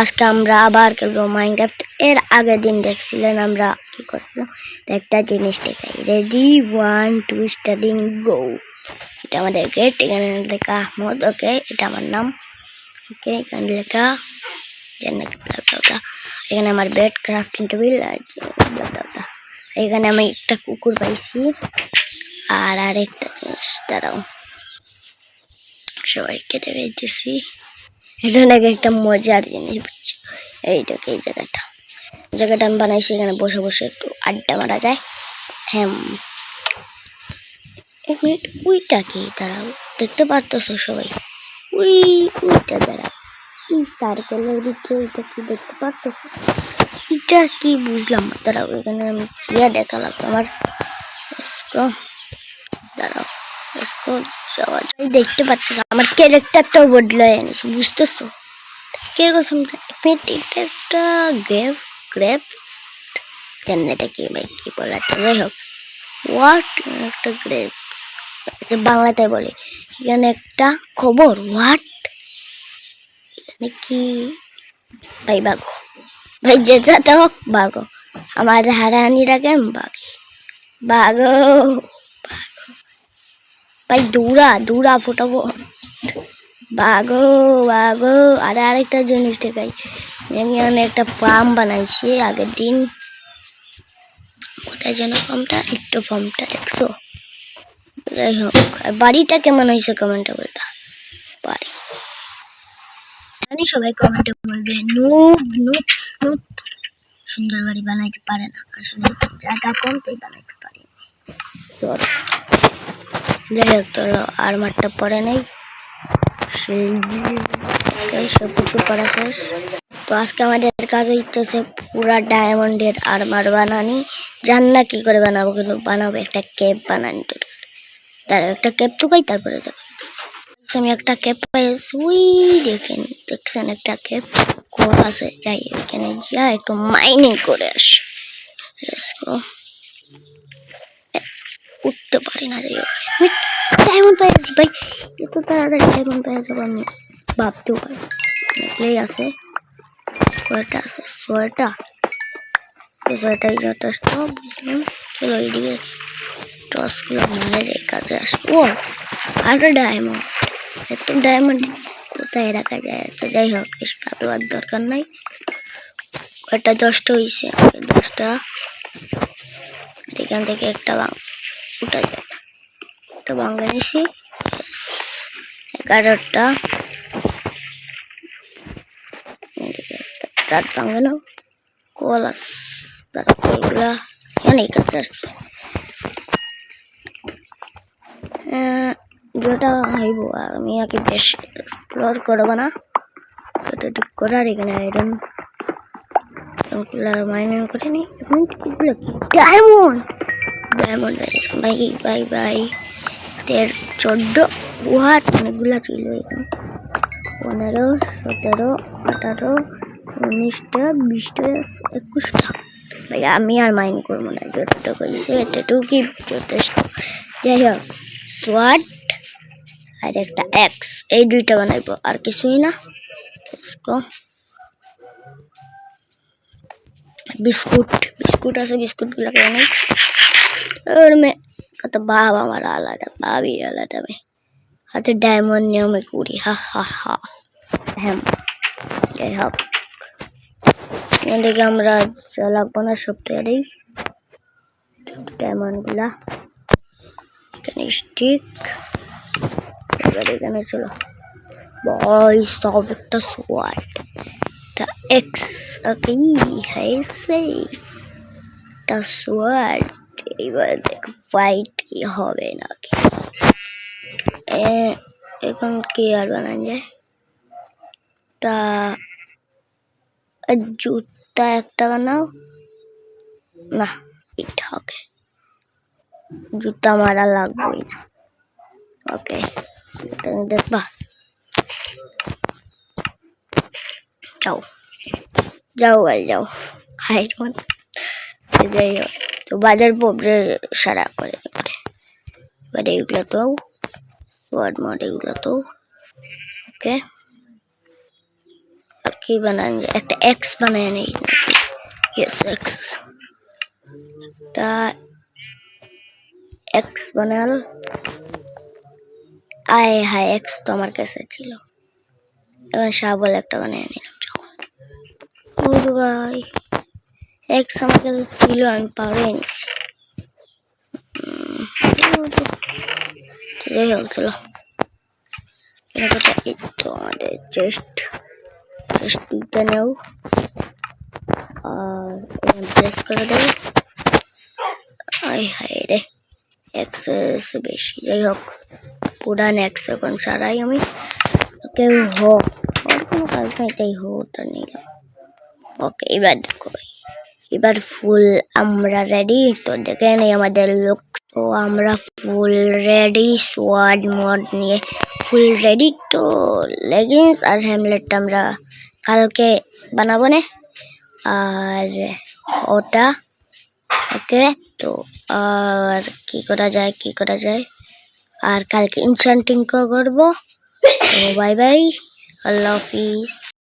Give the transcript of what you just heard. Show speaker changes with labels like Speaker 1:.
Speaker 1: আজকে আমরা আবার খেলব মাইনক্রাফট। এর আগের দিন দেখছিলেন আমরা কি করছিলাম? একটা জিনিস দেখাই। Ready one two starting go এটা আমাদের এখানে লেখা আহমদ, ওকে, এটা আমার নাম। ওকে, এখানে আমার বেড ক্রাফটিং টেবিল আর এখানে আমি একটা কুকুর পাইছি। আর আরেকটা জিনিস, দাঁড়াও। সবাইকে দেখাইতেছি। এটা নাকি একটা মজার জিনিস বুঝছ? এইটাকে এই জায়গাটা। জায়গাটা আমি বানাইছি, এখানে বসে বসে একটু আড্ডা মারা যায়। হ্যাঁ। এক মিনিট উইটা কি? দাঁড়াও, দেখতে পারতেছো সবাই? উই উইটা দাঁড়াও। এই সার্কেলের ভিতরে ওইটা কি দেখতে পারতেছো? এটা কি বুঝলাম না। দাঁড়াও, এখানে আমি ইয়ে দেখা লাগবে আমার. দাঁড়াও। Go যাওয়া দেখতে পাচ্ছ আমার ক্যারেক্টার তো বদলে এনেছে, বুঝতেছো? কে কসম এটা একটা গ্রেভ গ্রেভ জানি না এটা কি ভাই কি বলা যাই হোক। হোয়াট একটা গ্রেভস বাংলাতে বলে। এখানে একটা খবর হোয়াট এখানে কি? ভাই বাঘো। ভাই, যে যাতে হোক বাঘো। আমার হারানির আগে বাঘি বাঘো। ভাই, দৌড়া দৌড়া ফোটাবো বাঘো বাঘো, আর আরেকটা জিনিস দেখাই। আমি একটা ফার্ম বানাইছি আগের দিন। কোথায় যেন ফার্মটা একটু ফার্মটা দেখছ? যাই হোক, আর বাড়িটা কেমন হয়েছে কমেন্টে বলবা। বাড়ি। জানি সবাই কমেন্টে বলবে নুব নুপস নুপস সুন্দর বাড়ি বানাইতে পারে না। আসলে জায়গা বানাইতে পারি। সরি যাই হোক চলো আর পরে নেই। সব কিছু করা শেষ। তো আজকে আমাদের কাজ হইতেছে পুরা ডায়মন্ডের আরমার বানানি। জান না কি করে বানাবো, কিন্তু বানাবো, একটা কেপ বানানি দরকার তার একটা কেপ টুকাই তারপরে দেখো। আমি একটা কেপ পাইছি দেখেন, দেখছেন একটা কেপ কোর আছে? যাই, এখানে গিয়া একটু মাইনিং করে আস. উঠতে পারি না যাই হোক ডায়মন্ড পেয়ে ভাই। এত তাড়াতাড়ি ডায়মন্ড পেয়ে যাব আমি। ভাবতেও পারি অনেকগুলোই আছে। সোয়েটার আছে। সোয়েটার? সোয়েটার যথেষ্ট। বুঝলাম। চলো এইদিকে টসগুলো মারা যায় কাজে আসে ও আরও ডায়মন্ড এত ডায়মন্ড কোথায় রাখা যায়? তো যাই হোক ভাববার দরকার নাই। কয়টা দশটা হয়েছে দশটা এখান থেকে একটা বাং যায় না একটা এগারোটা। চার বাঙ্গানো কলাস তারপর অনেক আসছে যেটা হাইব, আমি আগে বেশ এক্সপ্লোর করব না। এটা ঠিক করার, এখানে আয়রন মাইনিং করে নি। এখন diamond diamond bye bye bye. তের চোদ্দ ওয়াট অনেকগুলো ছিল এখানে পনেরো, সতেরো, আঠারো, উনিশটা, বিশটা, একুশটা। ভাই, আমি আর মাইন্ড করব না যতটুকু হয়েছে এতটুকুই যথেষ্ট। যাই হোক, সোয়াট আর একটা এক্স, এই দুইটা বানাইবো, আর কিছুই না। বিস্কুট বিস্কুট আছে বিস্কুটগুলো ওর মেয়ে কত বাপ আমার আলাদা বাবি আলাদা মেয়ে হাতে ডায়মন্ড নিয়ে আমি করি হা হা হা হ্যাঁ যাই হোক এদিকে আমরা যা লাগবো না সপ্তাহেরই ডায়মন্ডগুলা এখানে স্টিক এবার এখানে চলো বয়স সব একটা সোয়াট the X agree, I say. The sword. এবার দেখো ফাইট কি হবে নাকি এখন কি আর বানান যায়? তা, জুতা একটা বানাও। না, এটা ওকে জুতা মারা লাগবেই না। ওকে দেখবা? যাও। যাও ভাই, যাও। হাই রোন যাই হোক বাজার পড়ে সারা করে এবার। এইগুলো তো ওয়ার্ড মড এগুলো তো, ওকে। আর কি বানান, একটা এক্স বানায় নেই। এক্স একটা এক্স বানাল। আয়, হায় এক্স তো আমার কাছে ছিল। এবার শাবল একটা বানিয়ে নিলাম যখন ভাই এক্স আমার কাছে ছিল আমি পারে নিছি উম, যাই হোক চলো। এই তো আমাদের চেস্ট চেস্টটা নেও। আর প্লেস করে দেবো আয় হায় রে এক্সেস বেশি। যাই হোক পুরান এক্স এখন সারাই আমি। কেউ হোক আর কোনো কাজ নাই তাই হোটা নিলাম। ওকে এবার দেখো ভাই। এবার ফুল আমরা রেডি তো দেখে নেই আমাদের লোক তো আমরা ফুল রেডি সোয়াড মড নিয়ে ফুল রেডি তো লেগিংস আর হ্যামলেটটা আমরা কালকে বানাবো না। আর ওটা, ওকে, তো আর কি করা যায়, কি করা যায়? আর কালকে ইনচান্টিং করব। বাই বাই আল্লাহ হাফিজ